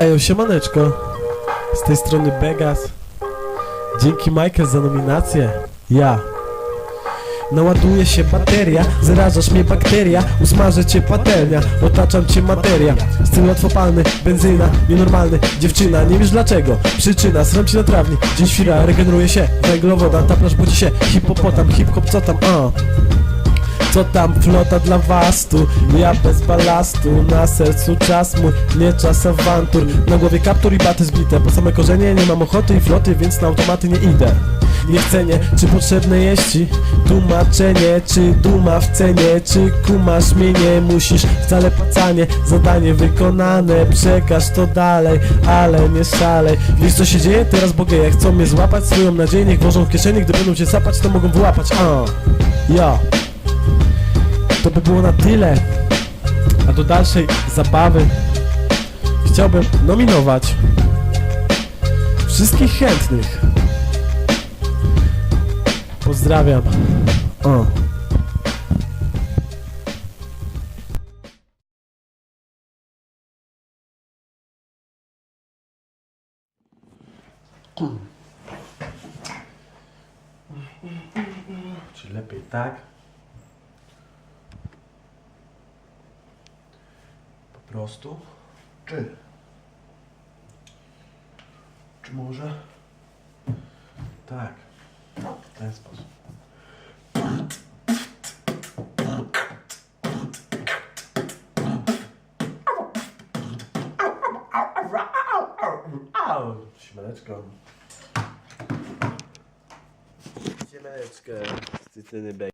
Ejo, siemaneczko. Z tej strony Begas. Dzięki Michael za nominację. Ja. Naładuje się bateria, zarażasz mnie bakteria Usmażę cię patelnia, otaczam cię materia Styl łatwopalny, benzyna, nienormalny Dziewczyna, nie wiesz dlaczego Przyczyna, sram ci na trawnik Dzień świra, regeneruje się Węglowodan, taplasz budzi się Hipopotam, hip-hop, co tam, co tam flota dla was tu? Ja bez balastu, na sercu czas mój, nie czas awantur Na głowie kaptur i baty zbite, po same korzenie nie mam ochoty i floty, więc na automaty nie idę nie nie, czy potrzebne jest ci tłumaczenie, czy duma w cenie, czy kumasz mnie nie musisz wcale pacanie, zadanie wykonane, przekaż to dalej, ale nie szalej. Wiesz co się dzieje teraz, bo geje chcą mnie złapać, swoją nadzieję niech włożą w kieszeni, gdy będą cię sapać, to mogą wyłapać, a ja. By było na tyle. A do dalszej zabawy chciałbym nominować wszystkich chętnych. Pozdrawiam. O. Czy lepiej tak? Prostu? Czy? Czy może? Tak. W ten sposób. Siemaneczko. Z Bej.